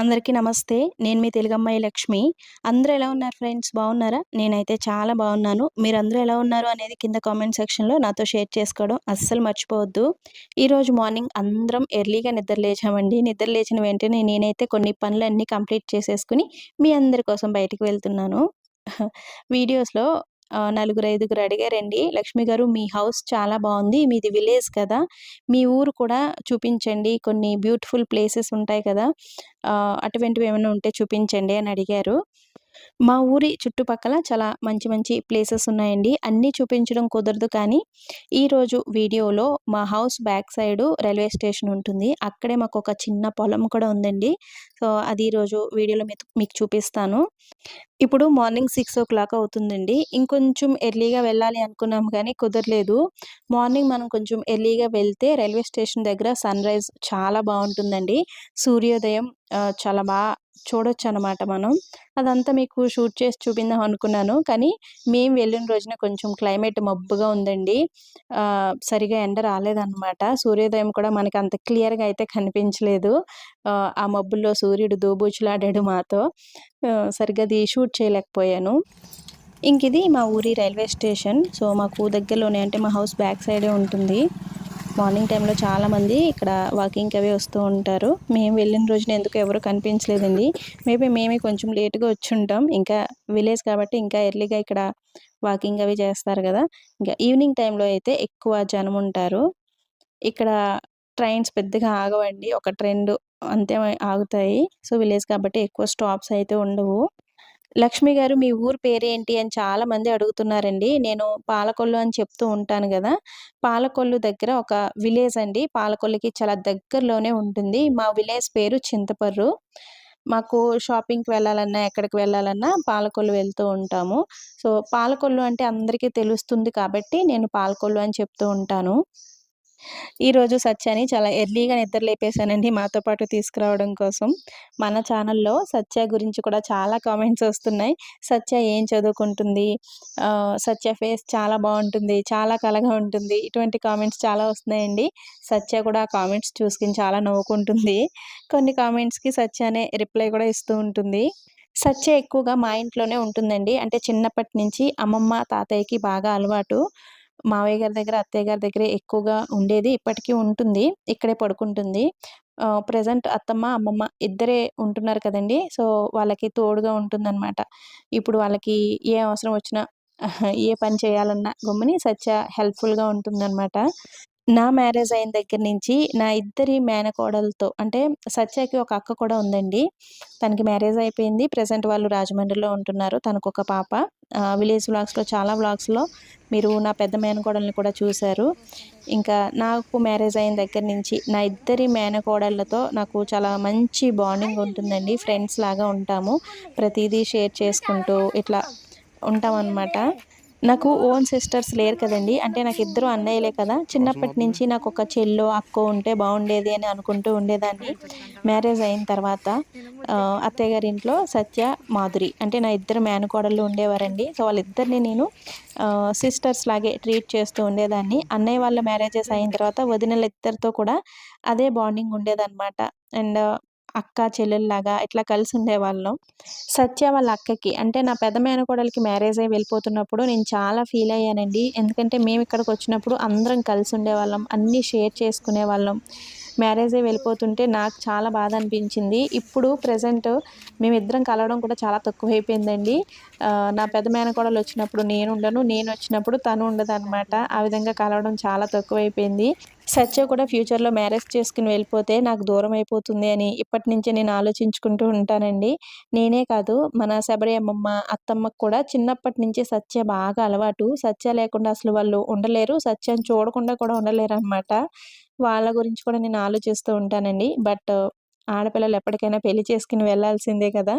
అందరికీ నమస్తే. నేను మీ తెలుగమ్మాయి లక్ష్మి. అందరూ ఎలా ఉన్నారు ఫ్రెండ్స్? బాగున్నారా? నేనైతే చాలా బాగున్నాను. మీరు అందరూ ఎలా ఉన్నారు అనేది కింద కామెంట్ సెక్షన్లో నాతో షేర్ చేసుకోవడం అస్సలు మర్చిపోవద్దు. ఈరోజు మార్నింగ్ అందరం ఎర్లీగా నిద్ర లేచామండి. నిద్ర లేచిన వెంటనే నేనైతే కొన్ని పనులన్నీ కంప్లీట్ చేసేసుకుని మీ అందరి కోసం బయటికి వెళ్తున్నాను. వీడియోస్లో నలుగురు ఐదుగురు అడిగారండి లక్ష్మి గారు మీ హౌస్ చాలా బాగుంది మీది విలేజ్ కదా మీ ఊరు కూడా చూపించండి కొన్ని బ్యూటిఫుల్ ప్లేసెస్ ఉంటాయి కదా ఆ, అటువంటివి ఏమైనా ఉంటే చూపించండి అని అడిగారు. మా ఊరి చుట్టుపక్కల చాలా మంచి మంచి ప్లేసెస్ ఉన్నాయండి. అన్నీ చూపించడం కుదరదు కానీ ఈరోజు వీడియోలో మా house back side railway station ఉంటుంది. అక్కడే మాకు ఒక చిన్న పొలం కూడా ఉందండి. సో అది ఈరోజు వీడియోలో మీకు మీకు చూపిస్తాను. ఇప్పుడు మార్నింగ్ సిక్స్ ఓ క్లాక్ అవుతుందండి. ఇంకొంచెం ఎర్లీగా వెళ్ళాలి అనుకున్నాం కానీ కుదరలేదు. మార్నింగ్ మనం కొంచెం ఎర్లీగా వెళ్తే రైల్వే స్టేషన్ దగ్గర సన్ రైజ్ చాలా బాగుంటుందండి. సూర్యోదయం చాలా బాగా చూడొచ్చు అనమాట మనం. అదంతా మీకు షూట్ చేసి చూపిందాం అనుకున్నాను. కానీ మేము వెళ్ళిన రోజున కొంచెం క్లైమేట్ మబ్బుగా ఉందండి. సరిగా ఎండ రాలేదన్నమాట సూర్యోదయం కూడా మనకి అంత క్లియర్గా అయితే కనిపించలేదు. ఆ, మబ్బుల్లో సూర్యుడు దోబూచులాడాడు మాతో. సరిగ్గా అది షూట్ చేయలేకపోయాను. ఇంక ఇది మా ఊరి రైల్వే స్టేషన్. సో మాకు దగ్గరలోనే అంటే మా హౌస్ బ్యాక్ సైడే ఉంటుంది. మార్నింగ్ టైంలో చాలామంది ఇక్కడ వాకింగ్కి అవి వస్తూ ఉంటారు. మేము వెళ్ళిన రోజున ఎందుకు ఎవరు కనిపించలేదండి. మేబీ మేమే కొంచెం లేట్గా వచ్చి ఉంటాం ఇంకా విలేజ్ కాబట్టి ఇంకా ఎర్లీగా ఇక్కడ వాకింగ్ అవి చేస్తారు కదా. ఇంకా ఈవినింగ్ టైంలో అయితే ఎక్కువ జనం ఉంటారు. ఇక్కడ ట్రైన్స్ పెద్దగా ఆగవండి. ఒక ట్రెండ్ అంతే ఆగుతాయి. సో విలేజ్ కాబట్టి ఎక్కువ స్టాప్స్ అయితే ఉండవు. లక్ష్మి గారు మీ ఊరు పేరేంటి అని చాలా మంది అడుగుతున్నారండి. నేను పాలకొల్లు అని చెప్తూ ఉంటాను కదా. పాలకొల్లు దగ్గర ఒక విలేజ్ అండి. పాలకొల్లుకి చాలా దగ్గరలోనే ఉంటుంది. మా విలేజ్ పేరు చింతపర్రు. మాకు షాపింగ్కి వెళ్ళాలన్నా ఎక్కడికి వెళ్ళాలన్నా పాలకొల్లు వెళ్తూ ఉంటాము. సో పాలకొల్లు అంటే అందరికీ తెలుస్తుంది కాబట్టి నేను పాలకొల్లు అని చెప్తూ ఉంటాను. ఈరోజు సత్యాని చాలా ఎర్లీగా నిద్ర లేపేశానండి మాతో పాటు తీసుకురావడం కోసం. మన ఛానల్లో సత్య గురించి కూడా చాలా కామెంట్స్ వస్తున్నాయి. సత్య ఏం చదువుకుంటుంది? సత్య ఫేస్ చాలా బాగుంటుంది చాలా కలగా ఉంటుంది. ఇటువంటి కామెంట్స్ చాలా వస్తున్నాయండి. సత్య కూడా ఆ కామెంట్స్ చూసుకుని చాలా నవ్వుకుంటుంది. కొన్ని కామెంట్స్కి సత్యనే రిప్లై కూడా ఇస్తూ ఉంటుంది. సత్య ఎక్కువగా మా ఇంట్లోనే ఉంటుందండి. అంటే చిన్నప్పటి నుంచి అమ్మమ్మ తాతయ్యకి బాగా అలవాటు. మావయ్య గారి దగ్గర అత్తయ్య గారి దగ్గరే ఎక్కువగా ఉండేది. ఇప్పటికీ ఉంటుంది. ఇక్కడే పడుకుంటుంది. ప్రజెంట్ అత్తమ్మ అమ్మమ్మ ఇద్దరే ఉంటున్నారు కదండి. సో వాళ్ళకి తోడుగా ఉంటుందన్నమాట. ఇప్పుడు వాళ్ళకి ఏ అవసరం వచ్చినా ఏ పని చేయాలన్నా గమ్ముని సత్య హెల్ప్ఫుల్గా ఉంటుందన్నమాట. నా మ్యారేజ్ అయిన దగ్గర నుంచి నా ఇద్దరి మేనకోడలతో అంటే సత్యకి ఒక అక్క కూడా ఉందండి. తనకి మ్యారేజ్ అయిపోయింది. ప్రజెంట్ వాళ్ళు రాజమండ్రిలో ఉంటున్నారు. తనకు ఒక పాప. విలేజ్ వ్లాగ్స్లో చాలా వ్లాగ్స్లో మీరు నా పెద్ద మేనకోడల్ని కూడా చూశారు. ఇంకా నాకు మ్యారేజ్ అయిన దగ్గర నుంచి నా ఇద్దరి మేనకోడళ్ళతో నాకు చాలా మంచి బాండింగ్ ఉంటుందండి. ఫ్రెండ్స్ లాగా ఉంటాము. ప్రతిదీ షేర్ చేసుకుంటూ ఇట్లా ఉంటామన్నమాట. నాకు ఓన్ సిస్టర్స్ లేరు కదండి. అంటే నాకు ఇద్దరు అన్నయ్యలే కదా. చిన్నప్పటి నుంచి నాకు ఒక చెల్లో అక్కో ఉంటే బాగుండేది అని అనుకుంటూ ఉండేదాన్ని. మ్యారేజ్ అయిన తర్వాత అత్తయ్య గారి ఇంట్లో సత్య మాధురి అంటే నా ఇద్దరు మేనకోడళ్ళు ఉండేవారండి. సో వాళ్ళిద్దరిని నేను సిస్టర్స్ లాగే ట్రీట్ చేస్తూ ఉండేదాన్ని. అన్నయ్య వాళ్ళ మ్యారేజెస్ అయిన తర్వాత వదినల ఇద్దరితో కూడా అదే బాండింగ్ ఉండేదన్నమాట. అండ్ అక్క చెల్లెల్లాగా ఇట్లా కలిసి ఉండేవాళ్ళం సత్య వాళ్ళ అక్కకి. అంటే నా పెద్ద మేనకోడలికి మ్యారేజ్ అయ్యి వెళ్ళిపోతున్నప్పుడు నేను చాలా ఫీల్ అయ్యానండి. ఎందుకంటే మేము ఇక్కడికి వచ్చినప్పుడు అందరం కలిసి ఉండేవాళ్ళం అన్నీ షేర్ చేసుకునే వాళ్ళం మ్యారేజే వెళ్ళిపోతుంటే నాకు చాలా బాధ అనిపించింది. ఇప్పుడు ప్రజెంట్ మేమిద్దరం కలవడం కూడా చాలా తక్కువైపోయిందండి. నా పెద్ద మేనకోడలు వచ్చినప్పుడు నేను ఉండను నేను వచ్చినప్పుడు తను ఉండదు అనమాట ఆ విధంగా కలవడం చాలా తక్కువైపోయింది. సత్య కూడా ఫ్యూచర్లో మ్యారేజ్ చేసుకుని వెళ్ళిపోతే నాకు దూరం అయిపోతుంది అని ఇప్పటి నుంచే నేను ఆలోచించుకుంటూ ఉంటానండి. నేనే కాదు మన శబరి అమ్మమ్మ అత్తమ్మకు కూడా చిన్నప్పటి నుంచి సత్య బాగా అలవాటు. సత్య లేకుండా అసలు వాళ్ళు ఉండలేరు. సత్యాన్ని చూడకుండా కూడా ఉండలేరు అనమాట వాళ్ళ గురించి కూడా నేను ఆలోచిస్తూ ఉంటానండి. బట్ ఆడపిల్లలు ఎప్పటికైనా పెళ్ళి చేసుకుని వెళ్ళాల్సిందే కదా!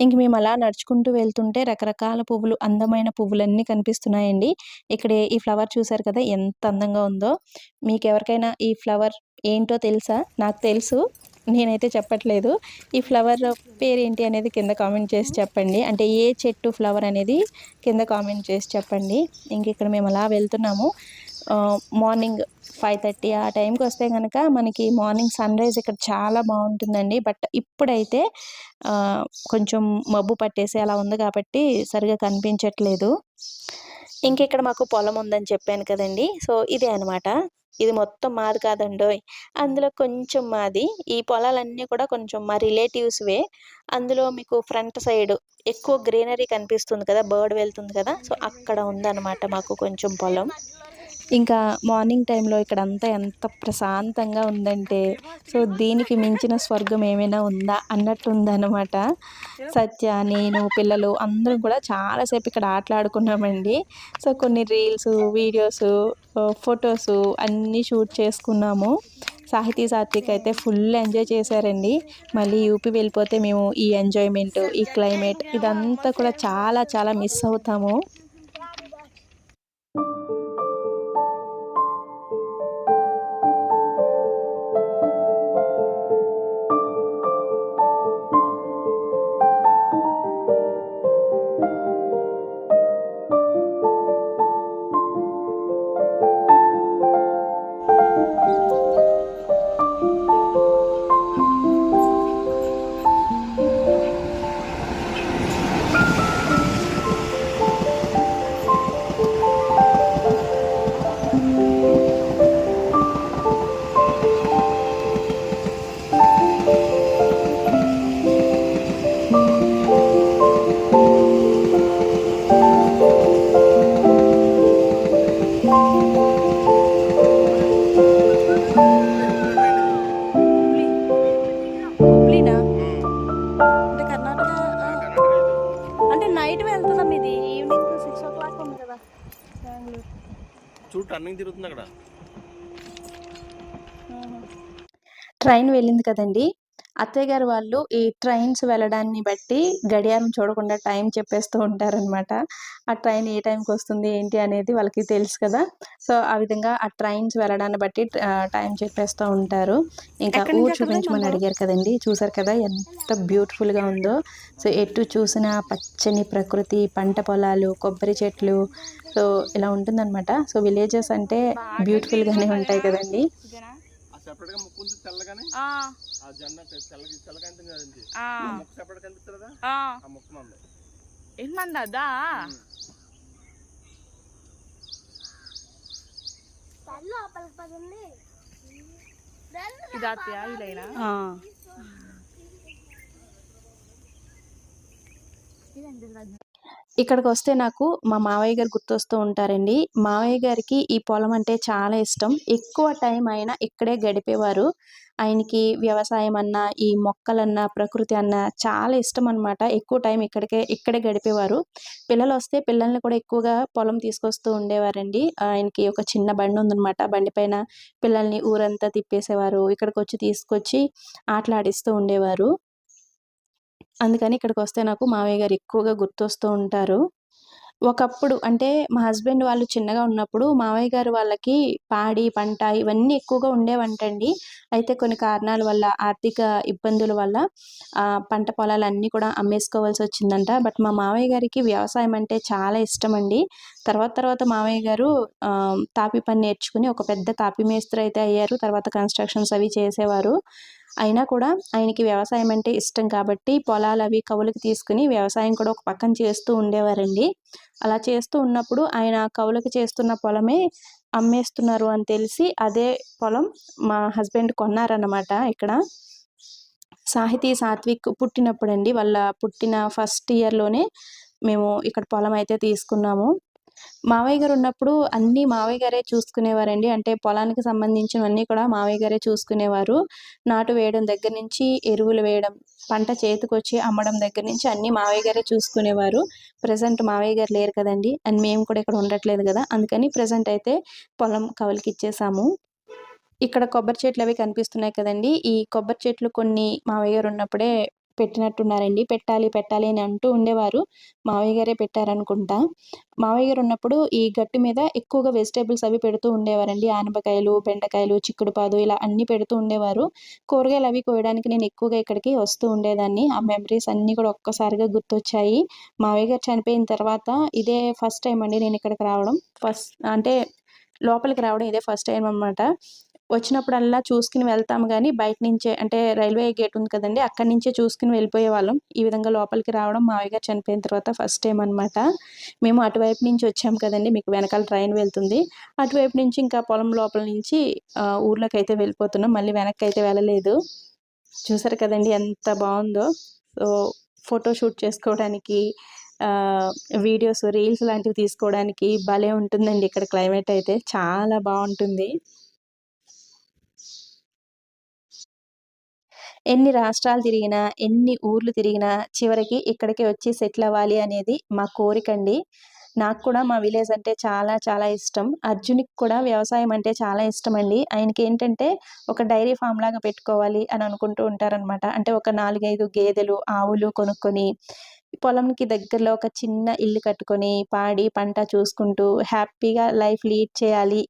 ఇంక మేము అలా నడుచుకుంటూ వెళ్తుంటే రకరకాల పువ్వులు అందమైన పువ్వులన్నీ కనిపిస్తున్నాయండి. ఇక్కడ ఈ ఫ్లవర్ చూసారు కదా! ఎంత అందంగా ఉందో! మీకు ఎవరికైనా ఈ ఫ్లవర్ ఏంటో తెలుసా? నాకు తెలుసు. నేనైతే చెప్పట్లేదు. ఈ ఫ్లవర్ పేరు ఏంటి అనేది కింద కామెంట్ చేసి చెప్పండి. అంటే ఏ చెట్టు ఫ్లవర్ అనేది కింద కామెంట్ చేసి చెప్పండి. ఇంక ఇక్కడ మేము అలా వెళ్తున్నాము. మార్నింగ్ ఫైవ్ థర్టీ ఆ టైంకి వస్తే కనుక మనకి మార్నింగ్ సన్ రైజ్ ఇక్కడ చాలా బాగుంటుందండి. బట్ ఇప్పుడైతే కొంచెం మబ్బు పట్టేసి అలా ఉంది కాబట్టి సరిగా కనిపించట్లేదు. ఇంక ఇక్కడ మాకు పొలం ఉందని చెప్పాను కదండి. సో ఇదే అన్నమాట. ఇది మొత్తం మాది కాదండోయ్. అందులో కొంచెం మాది. ఈ పొలాలన్నీ కూడా కొంచెం మా రిలేటివ్స్వే అందులో మీకు ఫ్రంట్ సైడ్ ఎక్కువ గ్రీనరీ కనిపిస్తుంది కదా బర్డ్ వెళ్తుంది కదా. సో అక్కడ ఉందన్నమాట మాకు కొంచెం పొలం. ఇంకా మార్నింగ్ టైంలో ఇక్కడ అంతా ఎంత ప్రశాంతంగా ఉందంటే సో దీనికి మించిన స్వర్గం ఏమైనా ఉందా అన్నట్టు ఉందన్నమాట. సత్య నేను పిల్లలు అందరం కూడా చాలాసేపు ఇక్కడ ఆటలాడుకున్నామండి. సో కొన్ని రీల్స్ వీడియోస్ ఫొటోస్ అన్నీ షూట్ చేసుకున్నాము. సాహితీ సాత్విక్ అయితే ఫుల్ ఎంజాయ్ చేశారండి. మళ్ళీ యూపీ వెళ్ళిపోతే మేము ఈ ఎంజాయ్మెంట్ ఈ క్లైమేట్ ఇదంతా కూడా చాలా చాలా మిస్ అవుతాము. ట్రైన్ వెళ్ళింది కదండి. అత్తయ్య గారు వాళ్ళు ఈ ట్రైన్స్ వెళ్ళడాన్ని బట్టి గడియారం చూడకుండా టైం చెప్పేస్తూ ఉంటారనమాట ఆ ట్రైన్ ఏ టైంకి వస్తుంది ఏంటి అనేది వాళ్ళకి తెలుసు కదా. సో ఆ విధంగా ఆ ట్రైన్స్ వెళ్ళడాన్ని బట్టి టైం చెప్పేస్తూ ఉంటారు. ఇంకా ఊరు చూపించమని అడిగారు కదండి. చూసారు కదా ఎంత బ్యూటిఫుల్గా ఉందో. సో ఎటు చూసినా పచ్చని ప్రకృతి పంట పొలాలు కొబ్బరి చెట్లు సో ఇలా ఉంటుందన్నమాట. సో విలేజెస్ అంటే బ్యూటిఫుల్గానే ఉంటాయి కదండి. సెపరేట్గా ముక్కు ఉంది తెల్లగానే? ఆ, ఆ జెండా తెల్లగా తెల్లగా కనిపిస్తుంది కదండి. ఆ, ఆ ముక్కు సెపరేట్ కనిపిస్తుంది? ఆ. ఆ ముక్కు మంది. అదా? ఇక్కడికి వస్తే నాకు మా మావయ్య గారు గుర్తొస్తూ ఉంటారండి. మావయ్య గారికి ఈ పొలం అంటే చాలా ఇష్టం. ఎక్కువ టైం ఆయన ఇక్కడే గడిపేవారు. ఆయనకి వ్యవసాయం అన్నా ఈ మొక్కలన్నా ప్రకృతి అన్నా చాలా ఇష్టం అన్నమాట. ఎక్కువ టైం ఇక్కడికే ఇక్కడే గడిపేవారు. పిల్లలు వస్తే పిల్లల్ని కూడా ఎక్కువగా పొలం తీసుకొస్తూ ఉండేవారండి. ఆయనకి ఒక చిన్న బండి ఉందన్నమాట. బండి పైన పిల్లల్ని ఊరంతా తిప్పేసేవారు. ఇక్కడికి వచ్చి తీసుకొచ్చి ఆటలాడిస్తూ ఉండేవారు. అందుకని ఇక్కడికి వస్తే నాకు మావయ్య గారు ఎక్కువగా గుర్తొస్తూ ఉంటారు. ఒకప్పుడు అంటే మా హస్బెండ్ వాళ్ళు చిన్నగా ఉన్నప్పుడు మావయ్య గారు వాళ్ళకి పాడి పంట ఇవన్నీ ఎక్కువగా ఉండేవంటండి. అయితే కొన్ని కారణాల వల్ల ఆర్థిక ఇబ్బందుల వల్ల పంట పొలాలన్నీ కూడా అమ్మేసుకోవాల్సి వచ్చిందంట. బట్ మా మావయ్య గారికి వ్యవసాయం అంటే చాలా ఇష్టం అండి తర్వాత తర్వాత మావయ్య గారు తాపి పని నేర్చుకుని ఒక పెద్ద తాపి మేస్త్రి అయితే అయ్యారు. తర్వాత కన్స్ట్రక్షన్స్ అవి చేసేవారు. అయినా కూడా ఆయనకి వ్యవసాయం అంటే ఇష్టం కాబట్టి పొలాలు అవి కవులకి తీసుకుని వ్యవసాయం కూడా ఒక పక్కన చేస్తూ ఉండేవారండి. అలా చేస్తూ ఉన్నప్పుడు ఆయన కవులకి చేస్తున్న పొలమే అమ్మేస్తున్నారు అని తెలిసి అదే పొలం మా హస్బెండ్ కొన్నారన్నమాట ఇక్కడ. సాహితీ సాత్విక్ పుట్టినప్పుడు అండి వాళ్ళ పుట్టిన ఫస్ట్ ఇయర్లోనే మేము ఇక్కడ పొలం అయితే తీసుకున్నాము. మావయ్య గారు ఉన్నప్పుడు అన్నీ మావయ్య గారే చూసుకునేవారండి. అంటే పొలానికి సంబంధించినవన్నీ కూడా మావయ్య గారే చూసుకునేవారు. నాటు వేయడం దగ్గర నుంచి ఎరువులు వేయడం పంట చేతికొచ్చి అమ్మడం దగ్గర నుంచి అన్నీ మావయ్య గారే చూసుకునేవారు. ప్రజెంట్ మావయ్య గారు లేరు కదండి. అండ్ మేము కూడా ఇక్కడ ఉండట్లేదు కదా. అందుకని ప్రజెంట్ అయితే పొలం కవలికి ఇచ్చేసాము. ఇక్కడ కొబ్బరి చెట్లు అవి కనిపిస్తున్నాయి కదండి. ఈ కొబ్బరి చెట్లు కొన్ని మావయ్య గారు ఉన్నప్పుడే పెట్టినట్టున్నారండి. పెట్టాలి పెట్టాలి అని అంటూ ఉండేవారు. మావయ్య గారే పెట్టారనుకుంటా. మావయ్య గారు ఉన్నప్పుడు ఈ గట్టు మీద ఎక్కువగా వెజిటేబుల్స్ అవి పెడుతూ ఉండేవారండి. ఆనపకాయలు బెండకాయలు చిక్కుడుపాదు ఇలా అన్ని పెడుతూ ఉండేవారు. కూరగాయలు అవి కోయడానికి నేను ఎక్కువగా ఇక్కడికి వస్తూ ఉండేదాన్ని. ఆ మెమరీస్ అన్నీ కూడా ఒక్కసారిగా గుర్తొచ్చాయి. మావయ్య గారు చనిపోయిన తర్వాత ఇదే ఫస్ట్ టైం అండి నేను ఇక్కడికి రావడం. ఫస్ట్ అంటే లోపలికి రావడం ఇదే ఫస్ట్ టైం అన్నమాట. వచ్చినప్పుడల్లా చూసుకుని వెళ్తాం కానీ బయట నుంచే అంటే రైల్వే గేట్ ఉంది కదండి అక్కడి నుంచే చూసుకుని వెళ్ళిపోయే వాళ్ళం. ఈ విధంగా లోపలికి రావడం మావయ్య గారు చనిపోయిన తర్వాత ఫస్ట్ టైం అన్నమాట. మేము అటువైపు నుంచి వచ్చాం కదండి మీకు వెనకాల ట్రైన్ వెళ్తుంది. అటువైపు నుంచి ఇంకా పొలం లోపల నుంచి ఊర్లోకి అయితే వెళ్ళిపోతున్నాం. మళ్ళీ వెనక్కి అయితే వెళ్ళలేదు. చూసారు కదండి ఎంత బాగుందో. సో ఫోటో షూట్ చేసుకోవడానికి వీడియోస్ రీల్స్ లాంటివి తీసుకోవడానికి భలే ఉంటుందండి ఇక్కడ క్లైమేట్ అయితే. చాలా బాగుంటుంది. ఎన్ని రాష్ట్రాలు తిరిగినా ఎన్ని ఊర్లు తిరిగినా చివరికి ఇక్కడికి వచ్చి సెటిల్ అవ్వాలి అనేది మా కోరిక అండి. నాకు కూడా మా విలేజ్ అంటే చాలా చాలా ఇష్టం. అర్జున్కి కూడా వ్యవసాయం అంటే చాలా ఇష్టం అండి. ఆయనకి ఏంటంటే ఒక డైరీ ఫామ్ లాగా పెట్టుకోవాలి అని అనుకుంటూ ఉంటారనమాట అంటే ఒక నాలుగైదు గేదెలు ఆవులు కొనుక్కొని పొలంకి దగ్గరలో ఒక చిన్న ఇల్లు కట్టుకొని పాడి పంట చూసుకుంటూ హ్యాపీగా లైఫ్ లీడ్ చేయాలి.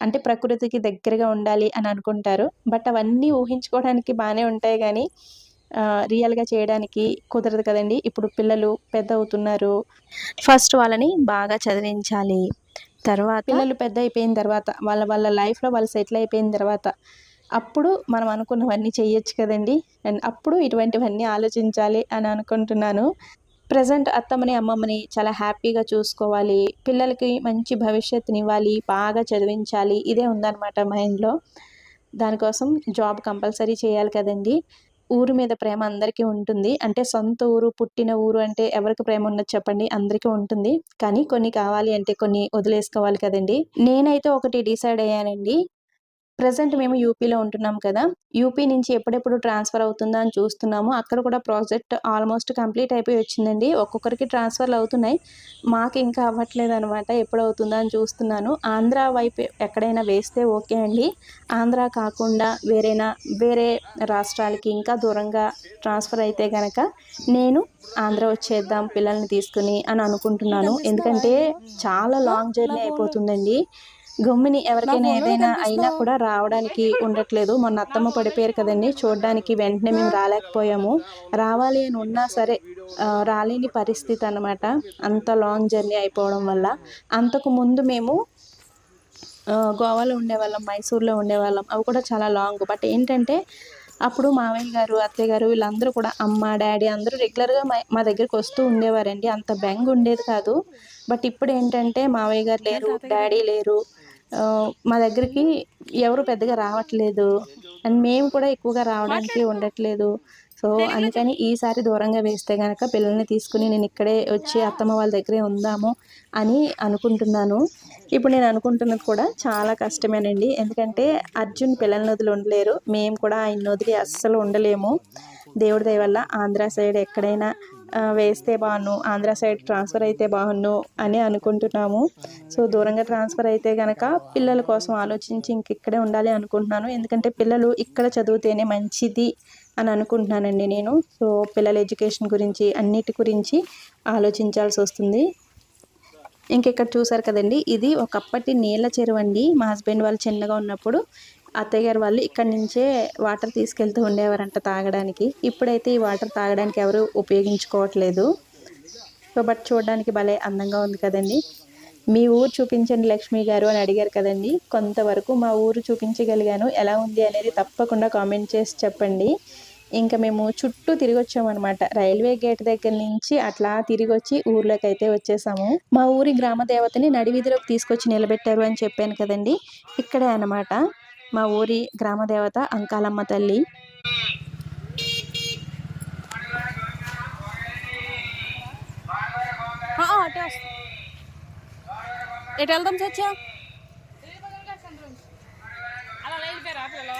అంటే ప్రకృతికి దగ్గరగా ఉండాలి అని అనుకుంటారు. బట్ అవన్నీ ఊహించుకోవడానికి బాగానే ఉంటాయి కానీ రియల్గా చేయడానికి కుదరదు కదండి. ఇప్పుడు పిల్లలు పెద్ద అవుతున్నారు ఫస్ట్ వాళ్ళని బాగా చదివించాలి. తర్వాత పిల్లలు పెద్ద అయిపోయిన తర్వాత వాళ్ళ వాళ్ళ లైఫ్లో వాళ్ళు సెటిల్ అయిపోయిన తర్వాత అప్పుడు మనం అనుకున్నవన్నీ చేయొచ్చు కదండి. అండ్ అప్పుడు ఇటువంటివన్నీ ఆలోచించాలి అని అనుకుంటున్నాను. ప్రజెంట్ అత్తమ్మని అమ్మమ్మని చాలా హ్యాపీగా చూసుకోవాలి. పిల్లలకి మంచి భవిష్యత్తుని ఇవ్వాలి బాగా చదివించాలి. ఇదే ఉందన్నమాట మైండ్లో. దానికోసం జాబ్ కంపల్సరీ చేయాలి కదండి. ఊరు మీద ప్రేమ అందరికీ ఉంటుంది. అంటే సొంత ఊరు పుట్టిన ఊరు అంటే ఎవరికి ప్రేమ ఉన్నది చెప్పండి. అందరికీ ఉంటుంది. కానీ కొన్ని కావాలి అంటే కొన్ని వదిలేసుకోవాలి కదండి. నేనైతే ఒకటి డిసైడ్ అయ్యానండి. ప్రజెంట్ మేము యూపీలో ఉంటున్నాం కదా. యూపీ నుంచి ఎప్పుడెప్పుడు ట్రాన్స్ఫర్ అవుతుందా అని చూస్తున్నాము. అక్కడ కూడా ప్రాజెక్ట్ ఆల్మోస్ట్ కంప్లీట్ అయిపోయి వచ్చిందండి. ఒక్కొక్కరికి ట్రాన్స్ఫర్లు అవుతున్నాయి. మాకు ఇంకా అవ్వట్లేదు అనమాట ఎప్పుడు అవుతుందా అని చూస్తున్నాను. ఆంధ్ర వైపు ఎక్కడైనా వేస్తే ఓకే అండి. ఆంధ్ర కాకుండా వేరేనా వేరే రాష్ట్రాలకి ఇంకా దూరంగా ట్రాన్స్ఫర్ అయితే కనుక నేను ఆంధ్ర వచ్చేద్దాం పిల్లల్ని తీసుకుని అని అనుకుంటున్నాను. ఎందుకంటే చాలా లాంగ్ జర్నీ అయిపోతుందండి. గమ్మిని ఎవరికైనా ఏదైనా అయినా కూడా రావడానికి ఉండట్లేదు. మొన్న అత్తమ్మ పడిపోయారు కదండి. చూడడానికి వెంటనే మేము రాలేకపోయాము. రావాలి అని ఉన్నా సరే రాలేని పరిస్థితి అన్నమాట. అంత లాంగ్ జర్నీ అయిపోవడం వల్ల. అంతకు ముందు మేము గోవాలో ఉండేవాళ్ళం మైసూర్లో ఉండేవాళ్ళం. అవి కూడా చాలా లాంగ్. బట్ ఏంటంటే అప్పుడు మావయ్య గారు అత్తయ్య గారు వీళ్ళందరూ కూడా అమ్మ డాడీ అందరూ రెగ్యులర్గా మా మా దగ్గరికి వస్తూ ఉండేవారండి. అంత బెంగ్ ఉండేది కాదు. బట్ ఇప్పుడు ఏంటంటే మావయ్య గారు లేరు డాడీ లేరు. మా దగ్గరికి ఎవరు పెద్దగా రావట్లేదు. అండ్ మేము కూడా ఎక్కువగా రావడానికి ఉండట్లేదు. సో అందుకని ఈసారి దూరంగా వేస్తే కనుక పిల్లల్ని తీసుకుని నేను ఇక్కడే వచ్చి అత్తమ్మ వాళ్ళ దగ్గరే ఉందాము అని అనుకుంటున్నాను. ఇప్పుడు నేను అనుకుంటున్నది కూడా చాలా కష్టమేనండి. ఎందుకంటే అర్జున్ పిల్లల్ని వదిలి ఉండలేరు. మేము కూడా ఆయన వదిలి అస్సలు ఉండలేము. దేవుడి దయ వల్ల ఆంధ్ర సైడ్ ఎక్కడైనా వేస్తే బాగున్ను ఆంధ్ర సైడ్ ట్రాన్స్ఫర్ అయితే బాగున్ను అని అనుకుంటున్నాము. సో దూరంగా ట్రాన్స్ఫర్ అయితే కనుక పిల్లల కోసం ఆలోచించి ఇంక ఇక్కడే ఉండాలి అనుకుంటున్నాను. ఎందుకంటే పిల్లలు ఇక్కడ చదివితేనే మంచిది అని అనుకుంటున్నానండి నేను. సో పిల్లల ఎడ్యుకేషన్ గురించి అన్నిటి గురించి ఆలోచించాల్సి వస్తుంది. ఇంక ఇక్కడ చూసారు కదండి ఇది ఒకప్పటి నీళ్ళ చెరువు అండి. మా హస్బెండ్ వాళ్ళు చిన్నగా ఉన్నప్పుడు అత్తయ్య గారు వాళ్ళు ఇక్కడ నుంచే వాటర్ తీసుకెళ్తూ ఉండేవారంట తాగడానికి. ఇప్పుడైతే ఈ వాటర్ తాగడానికి ఎవరు ఉపయోగించుకోవట్లేదు. సో బట్ చూడడానికి భలే అందంగా ఉంది కదండి. మీ ఊరు చూపించండి లక్ష్మి గారు అని అడిగారు కదండి. కొంతవరకు మా ఊరు చూపించగలిగాను. ఎలా ఉంది అనేది తప్పకుండా కామెంట్ చేసి చెప్పండి. ఇంకా మేము చుట్టూ తిరిగి వచ్చామన్నమాట రైల్వే గేట్ దగ్గర నుంచి అట్లా తిరిగి వచ్చి ఊర్లోకి అయితే వచ్చేసాము. మా ఊరి గ్రామ దేవతని నడివీధిలోకి తీసుకొచ్చి నిలబెట్టారు అని చెప్పాను కదండి. ఇక్కడే అన్నమాట. మా ఊరి గ్రామ దేవత అంకాలమ్మ తల్లి. ఎటు వెళ్దాం చచ్చా? అలా వెళ్ళిపోయారా పిల్లలు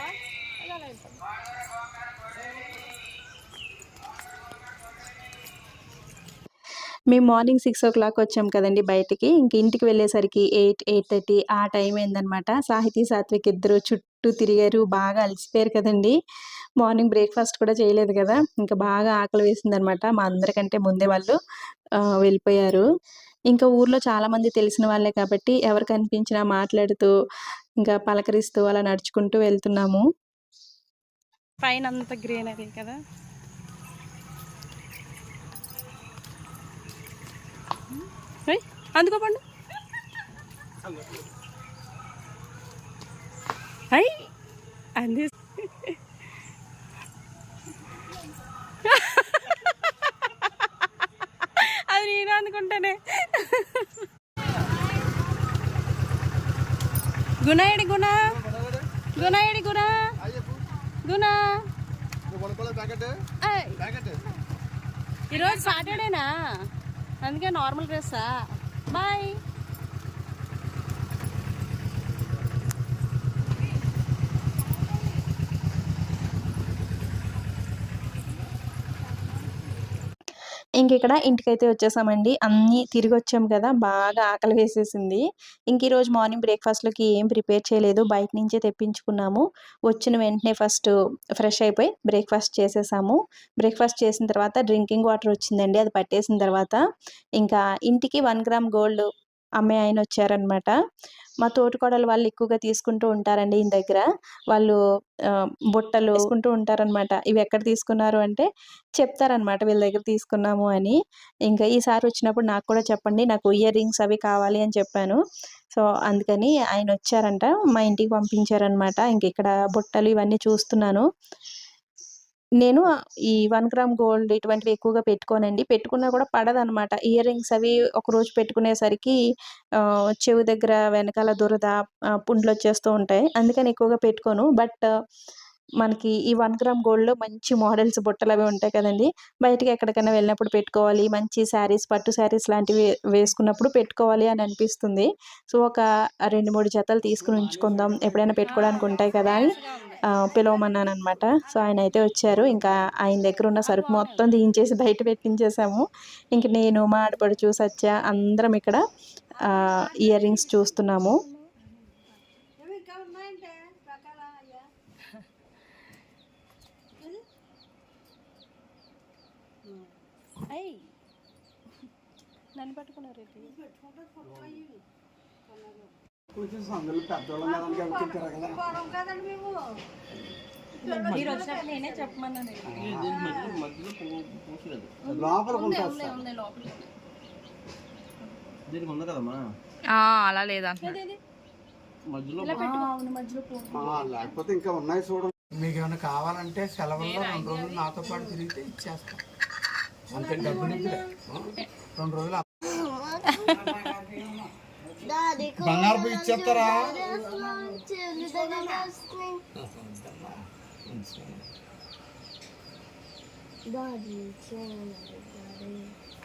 అలా వెళ్ళిపోయారు మేము మార్నింగ్ సిక్స్ ఓ క్లాక్ వచ్చాం కదండి బయటికి. ఇంక ఇంటికి వెళ్ళేసరికి ఎయిట్ ఎయిట్ థర్టీ ఆ టైం అయిందనమాట. సాహితీ సాత్విక్ ఇద్దరు చుట్టూ తిరిగారు. బాగా అలసిపోయారు కదండి. మార్నింగ్ బ్రేక్ఫాస్ట్ కూడా చేయలేదు కదా. ఇంకా బాగా ఆకలి వేసిందనమాట మా అందరికంటే ముందే వాళ్ళు వెళ్ళిపోయారు. ఇంకా ఊర్లో చాలామంది తెలిసిన వాళ్ళే కాబట్టి ఎవరు కనిపించినా మాట్లాడుతూ ఇంకా పలకరిస్తూ అలా నడుచుకుంటూ వెళ్తున్నాము. పైన అంత గ్రీనరీ కదా. అందుకోపండి అందుకో పండు. అయ్ అంది. అది నేను అనుకుంటానే. గుణ గుణ. గుణాయడి గుణ. గుణ. ఈరోజు సాటర్డేనా? అందుకే నార్మల్ డ్రెస్సా Bye! ఇంక ఇక్కడ ఇంటికైతే వచ్చేసామండి. అన్నీ తిరిగి వచ్చాము కదా బాగా ఆకలి వేసేసింది. ఇంక ఈరోజు మార్నింగ్ బ్రేక్ఫాస్ట్లోకి ఏం ప్రిపేర్ చేయలేదు. బయట నుంచే తెప్పించుకున్నాము. వచ్చిన వెంటనే ఫస్ట్ ఫ్రెష్ అయిపోయి బ్రేక్ఫాస్ట్ చేసేసాము. బ్రేక్ఫాస్ట్ చేసిన తర్వాత డ్రింకింగ్ వాటర్ వచ్చిందండి. అది పట్టేసిన తర్వాత. ఇంకా ఇంటికి వన్ గ్రామ్ గోల్డ్ అమ్మే ఆయన వచ్చారనమాట మా తోటికోడలు వాళ్ళు ఎక్కువగా తీసుకుంటూ ఉంటారండి ఈయన దగ్గర. వాళ్ళు బుట్టలు తీసుకుంటూ ఉంటారనమాట ఇవి ఎక్కడ తీసుకున్నారు? అంటే చెప్తారనమాట వీళ్ళ దగ్గర తీసుకున్నాము అని. ఇంకా ఈసారి వచ్చినప్పుడు నాకు కూడా చెప్పండి నాకు ఇయర్ రింగ్స్ అవి కావాలి అని చెప్పాను. సో అందుకని ఆయన వచ్చారంట మా ఇంటికి పంపించారనమాట ఇంక ఇక్కడ బుట్టలు ఇవన్నీ చూస్తున్నాను. నేను ఈ వన్ గ్రామ్ గోల్డ్ ఇటువంటివి ఎక్కువగా పెట్టుకోనండి. పెట్టుకున్నా కూడా పడదనమాట. ఇయర్ రింగ్స్ అవి ఒక రోజు పెట్టుకునేసరికి చెవి దగ్గర వెనకాల దురద పుండ్లు వచ్చేస్తూ ఉంటాయి. అందుకని ఎక్కువగా పెట్టుకోను. బట్ మనకి ఈ వన్ గ్రామ్ గోల్డ్లో మంచి మోడల్స్ బుట్టలు అవి ఉంటాయి కదండి. బయటకి ఎక్కడికైనా వెళ్ళినప్పుడు పెట్టుకోవాలి. మంచి శారీస్ పట్టు శారీస్ లాంటివి వేసుకున్నప్పుడు పెట్టుకోవాలి అని అనిపిస్తుంది. సో ఒక రెండు మూడు జతలు తీసుకుని ఉంచుకుందాం. ఎప్పుడైనా పెట్టుకోవడానికి ఉంటాయి కదా అని పిలవమన్నాను అనమాట సో ఆయన అయితే వచ్చారు. ఇంకా ఆయన దగ్గర ఉన్న సరుకు మొత్తం దించేసి బయట పెట్టించేసాము. ఇంక నేను మా ఆడపడుచు సత్య అందరం ఇక్కడ ఇయర్ రింగ్స్ చూస్తున్నాము. అయ్యి నన్ను పట్టుకున్నారు కొంచెం సందులు పెద్దోళ్ళం కదండి ఎవరికి తిరగలే మీరు వచ్చినప్పుడు నేనే చెప్పమన్నాను మధ్యలో పూ- పూసలేదు. లోపల ఉంటారు సార్ ఉంది లోపల దీనికి ఉంది కదమ్మా? అలా లేదా మధ్యలో లేకపోతే ఇంకా ఉన్నాయి చూడండి మీకు ఏమైనా కావాలంటే సెలవుల్లో రెండు రోజులు నాతో పాటు తిరిగితే ఇచ్చేస్తాం. అంతే డబ్బులు ఇద్దరే రెండు రోజులు బంగారు ఇచ్చేస్తారా?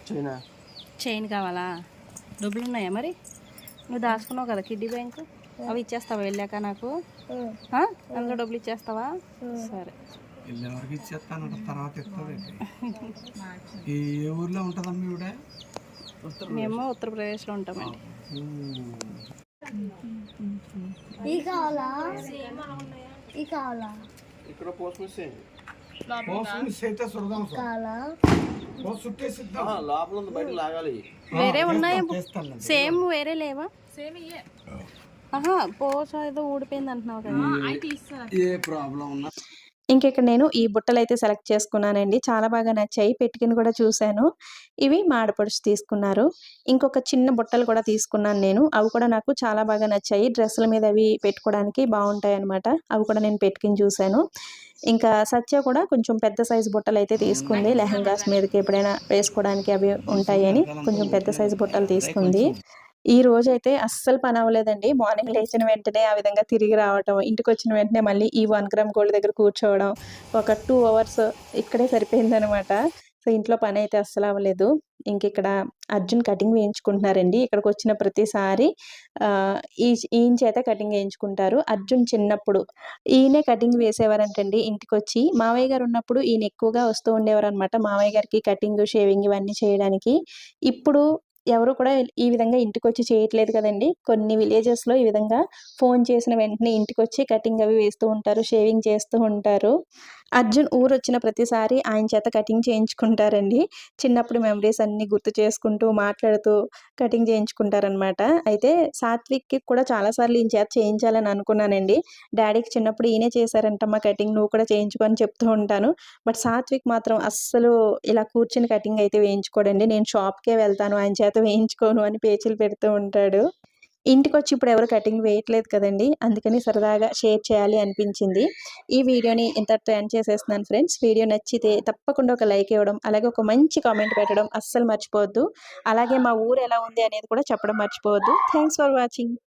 చైనా? చైన్ కావాలా? డబ్బులు ఉన్నాయా మరి? నువ్వు దాచుకున్నావు కదా కిడ్డీ బ్యాంక్? అవి ఇచ్చేస్తావా వెళ్ళాక నాకు? అందులో డబ్బులు ఇచ్చేస్తావా? సరే. వెళ్ళే వరకు ఇచ్చేస్తాను తర్వాత ఇస్తుంది ఈ ఏ ఊర్లో ఉంటుందమ్మా ఈవిడ? మేము ఉత్తరప్రదేశ్లో ఉంటామండి. ఇక్కడ పోస్ట్ మిస్ అయింది. పోస్ట్ మిస్ అయితే సురదాం సార్. పోస్ట్ చుట్టేసి ఇద్దాం. ఆ, లోపల ఉంది బయట లాగాలి. వేరే ఉన్నాయా. సేమ్ వేరే లేవా? ఆహా పోస ఏదో ఊడిపోయింది అంటున్నావు కదా. ఏ ప్రాబ్లం ఉన్నా. ఇంక ఇక్కడ నేను ఈ బుట్టలు అయితే సెలెక్ట్ చేసుకున్నానండి. చాలా బాగా నచ్చాయి. పెట్టుకుని కూడా చూశాను. ఇవి మా ఆడపడుచు తీసుకున్నారు. ఇంకొక చిన్న బుట్టలు కూడా తీసుకున్నాను నేను. అవి కూడా నాకు చాలా బాగా నచ్చాయి. డ్రెస్సుల మీద అవి పెట్టుకోవడానికి బాగుంటాయి అనమాట అవి కూడా నేను పెట్టుకుని చూశాను. ఇంకా సత్య కూడా కొంచెం పెద్ద సైజు బుట్టలు అయితే తీసుకుంది. లెహంగాస్ మీదకి ఎప్పుడైనా వేసుకోవడానికి అవి ఉంటాయని కొంచెం పెద్ద సైజు బుట్టలు తీసుకుంది. ఈ రోజు అయితే అస్సలు పని అవ్వలేదండి. మార్నింగ్ లేచిన వెంటనే ఆ విధంగా తిరిగి రావటం ఇంటికి వచ్చిన వెంటనే మళ్ళీ ఈ వన్ గ్రామ్ గోల్డ్ దగ్గర కూర్చోవడం ఒక టూ అవర్స్ ఇక్కడే సరిపోయిందనమాట సో ఇంట్లో పని అయితే అస్సలు అవ్వలేదు. ఇంక ఇక్కడ అర్జున్ కటింగ్ వేయించుకుంటున్నారండి. ఇక్కడికి వచ్చిన ప్రతిసారి ఈ ఈయన చేత కటింగ్ వేయించుకుంటారు. అర్జున్ చిన్నప్పుడు ఈయనే కటింగ్ వేసేవారంటండి ఇంటికి వచ్చి మావయ్య గారు ఉన్నప్పుడు ఈయన ఎక్కువగా వస్తూ ఉండేవారు అనమాట మావయ్య గారికి కటింగ్ షేవింగ్ ఇవన్నీ చేయడానికి. ఇప్పుడు ఎవరు కూడా ఈ విధంగా ఇంటికి వచ్చి చేయట్లేదు కదండి. కొన్ని విలేజెస్లో ఈ విధంగా ఫోన్ చేసిన వెంటనే ఇంటికి వచ్చి కటింగ్ అవి వేస్తూ ఉంటారు షేవింగ్ చేస్తూ ఉంటారు. అర్జున్ ఊరు వచ్చిన ప్రతిసారి ఆయన చేత కటింగ్ చేయించుకుంటారండి. చిన్నప్పుడు మెమరీస్ అన్ని గుర్తు చేసుకుంటూ మాట్లాడుతూ కటింగ్ చేయించుకుంటారనమాట అయితే సాత్విక్కి కూడా చాలాసార్లు ఈయన చేత చేయించాలని అనుకున్నానండి. డాడీకి చిన్నప్పుడు ఈయనే చేశారంటమ్మా కటింగ్ నువ్వు కూడా చేయించుకొని చెప్తూ ఉంటాను. బట్ సాత్విక్ మాత్రం అస్సలు ఇలా కూర్చుని కటింగ్ అయితే వేయించుకోడండి. నేను షాప్కే వెళ్తాను ఆయన చేత వేయించుకోను అని పేచీలు పెడుతూ ఉంటాడు. ఇంటికి వచ్చి ఇప్పుడు ఎవరు కటింగ్ వేయట్లేదు కదండి. అందుకని సరదాగా షేర్ చేయాలి అనిపించింది. ఈ వీడియోని ఇంతటితో ఎండ్ చేసేస్తున్నాను ఫ్రెండ్స్. వీడియో నచ్చితే తప్పకుండా ఒక లైక్ ఇవ్వడం అలాగే ఒక మంచి కామెంట్ పెట్టడం అస్సలు మర్చిపోవద్దు. అలాగే మా ఊరు ఎలా ఉంది అనేది కూడా చెప్పడం మర్చిపోవద్దు. Thanks for watching.